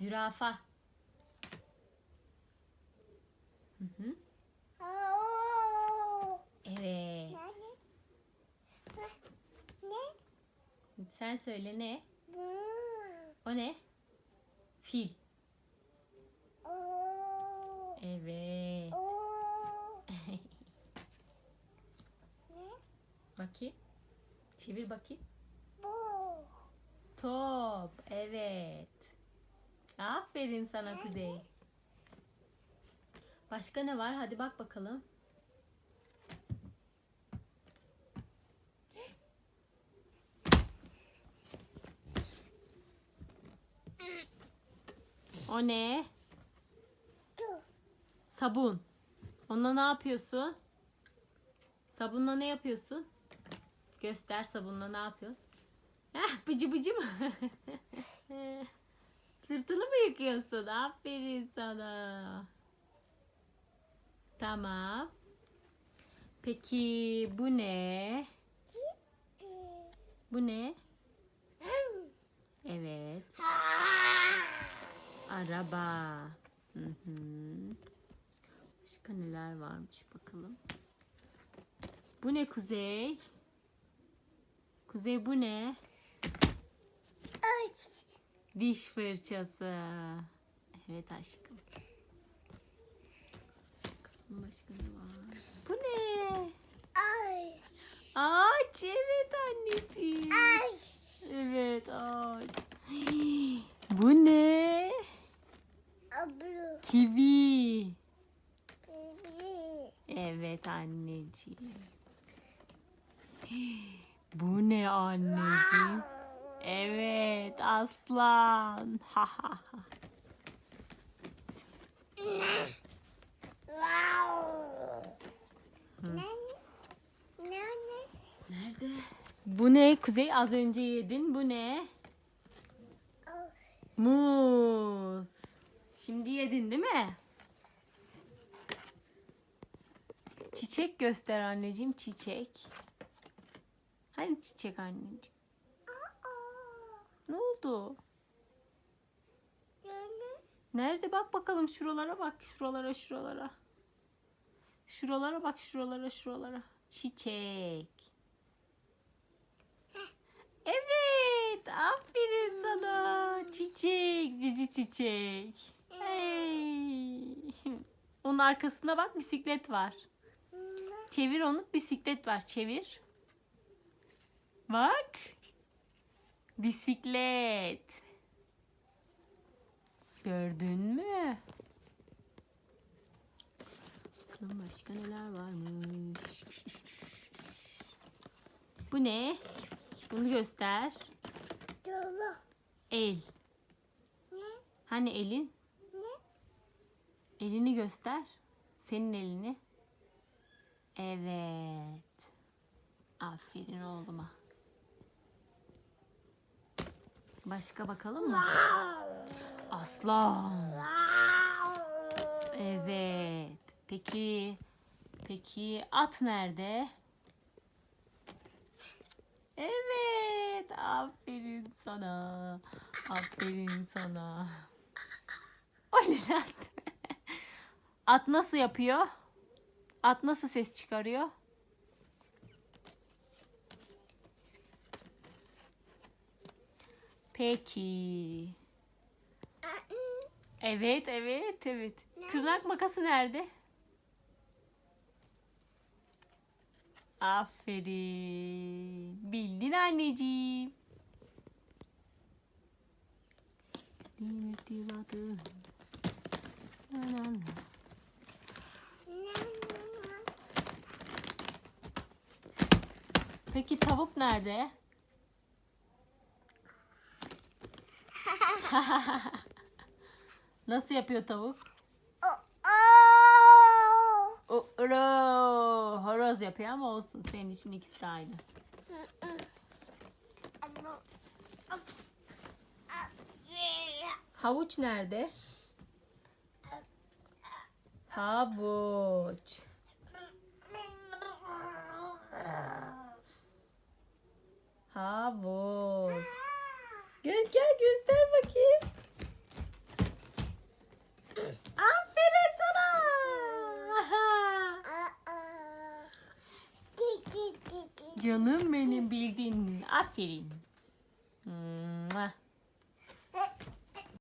Zürafa. Hı hı. Evet. Sen söyle ne? O ne? Fil. Evet. bakayım. Çevir bakayım. Top. Evet. Aferin sana Kuzey. Başka ne var? Hadi bak bakalım. O ne? Sabun. Onunla ne yapıyorsun? Sabunla ne yapıyorsun? Göster sabunla ne yapıyorsun? Heh, bıcı bıcı mı? Yıkıyorsun? Aferin sana. Tamam. Peki bu ne? Bu ne? Evet. Araba. Başka neler varmış bakalım. Bu ne Kuzey? Kuzey bu ne? Diş fırçası. Evet aşkım. Bakalım başka ne var? Bu ne? Ağaç evet anneciğim. Evet ağaç. Bu ne? Kivi. Evet anneciğim. Bu ne anneciğim? Evet aslan. Ha ha ha. Nerede? Bu ne Kuzey? Az önce yedin. Bu ne? Muz. Şimdi yedin değil mi? Çiçek göster anneciğim. Çiçek. Hani çiçek anneciğim? Ne oldu? Nerede bak bakalım şuralara bak. Şuralara şuralara. Şuralara bak şuralara şuralara. Çiçek. Evet. Aferin sana. Çiçek. Cici çiçek. Hey. Onun arkasına bak bisiklet var. Çevir onu. Bisiklet var. Çevir. Bak. Bisiklet. Gördün mü? Bakalım başka neler varmış. Bu ne? Bunu göster. El. Hani elin? Elini göster. Senin elini. Evet. Aferin oğluma. Başka bakalım mı? Aslan. Evet. Peki. Peki at nerede? Evet. Aferin sana. Aferin sana. O ne lan? At nasıl yapıyor? At nasıl ses çıkarıyor? Peki. Evet, evet, evet. Tırnak makası nerede? Aferin. Bildin anneciğim. Peki tavuk nerede? Nasıl yapıyor tavuk? Ro, horoz yapıyor ama olsun. Senin için ikisi de aynı. Havuç nerede? Havuç. Havuç. Gel gel göster Canım benim bildin. Aferin.